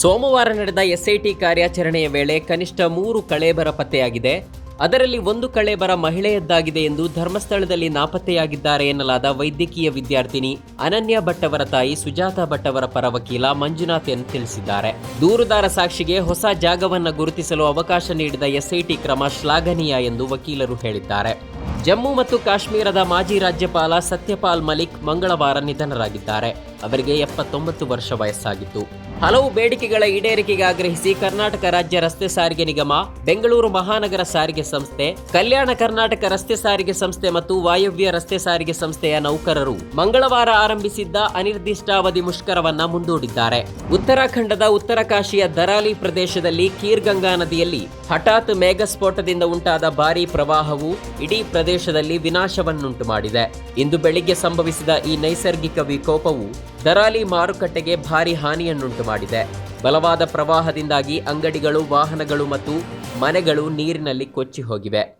ಸೋಮವಾರ ನಡೆದ ಎಸ್ಐಟಿ ಕಾರ್ಯಾಚರಣೆಯ ವೇಳೆ ಕನಿಷ್ಠ ಮೂರು ಕಳೇಬರ ಪತ್ತೆಯಾಗಿದೆ. ಅದರಲ್ಲಿ ಒಂದು ಕಳೇಬರ ಮಹಿಳೆಯದ್ದಾಗಿದೆ ಎಂದು ಧರ್ಮಸ್ಥಳದಲ್ಲಿ ನಾಪತ್ತೆಯಾಗಿದ್ದಾರೆ ಎನ್ನಲಾದ ವೈದ್ಯಕೀಯ ವಿದ್ಯಾರ್ಥಿನಿ ಅನನ್ಯ ಭಟ್ಟವರ ತಾಯಿ ಸುಜಾತ ಭಟ್ಟವರ ಪರ ವಕೀಲ ಮಂಜುನಾಥ್ ಎನ್ ತಿಳಿಸಿದ್ದಾರೆ. ದೂರುದಾರ ಸಾಕ್ಷಿಗೆ ಹೊಸ ಜಾಗವನ್ನು ಗುರುತಿಸಲು ಅವಕಾಶ ನೀಡಿದ ಎಸ್ಐಟಿ ಕ್ರಮ ಶ್ಲಾಘನೀಯ ಎಂದು ವಕೀಲರು ಹೇಳಿದ್ದಾರೆ. ಜಮ್ಮು ಮತ್ತು ಕಾಶ್ಮೀರದ ಮಾಜಿ ರಾಜ್ಯಪಾಲ ಸತ್ಯಪಾಲ್ ಮಲಿಕ್ ಮಂಗಳವಾರ ನಿಧನರಾಗಿದ್ದಾರೆ. ಅವರಿಗೆ ಎಪ್ಪತ್ತೊಂಬತ್ತು ವರ್ಷ ವಯಸ್ಸಾಗಿತ್ತು. ಹಲವು ಬೇಡಿಕೆಗಳ ಈಡೇರಿಕೆಗೆ ಆಗ್ರಹಿಸಿ ಕರ್ನಾಟಕ ರಾಜ್ಯ ರಸ್ತೆ ಸಾರಿಗೆ ನಿಗಮ, ಬೆಂಗಳೂರು ಮಹಾನಗರ ಸಾರಿಗೆ ಸಂಸ್ಥೆ, ಕಲ್ಯಾಣ ಕರ್ನಾಟಕ ರಸ್ತೆ ಸಾರಿಗೆ ಸಂಸ್ಥೆ ಮತ್ತು ವಾಯವ್ಯ ರಸ್ತೆ ಸಾರಿಗೆ ಸಂಸ್ಥೆಯ ನೌಕರರು ಮಂಗಳವಾರ ಆರಂಭಿಸಿದ್ದ ಅನಿರ್ದಿಷ್ಟಾವಧಿ ಮುಷ್ಕರವನ್ನ ಮುಂದೂಡಿದ್ದಾರೆ. ಉತ್ತರಾಖಂಡದ ಉತ್ತರ ಕಾಶಿಯ ದರಾಲಿ ಪ್ರದೇಶದಲ್ಲಿ ಕೀರ್ಗಂಗಾ ನದಿಯಲ್ಲಿ ಹಠಾತ್ ಮೇಘಸ್ಫೋಟದಿಂದ ಉಂಟಾದ ಭಾರೀ ಪ್ರವಾಹವು ಇಡೀ ಪ್ರದೇಶದಲ್ಲಿ ವಿನಾಶವನ್ನುಂಟು ಮಾಡಿದೆ. ಇಂದು ಬೆಳಿಗ್ಗೆ ಸಂಭವಿಸಿದ ಈ ನೈಸರ್ಗಿಕ ವಿಕೋಪವು ದರಾಲಿ ಮಾರುಕಟ್ಟೆಗೆ ಭಾರಿ ಹಾನಿಯನ್ನುಂಟು ಮಾಡಿದೆ. ಬಲವಾದ ಪ್ರವಾಹದಿಂದಾಗಿ ಅಂಗಡಿಗಳು ವಾಹನಗಳು ಮತ್ತು ಮನೆಗಳು ನೀರಿನಲ್ಲಿ ಕೊಚ್ಚಿ ಹೋಗಿವೆ.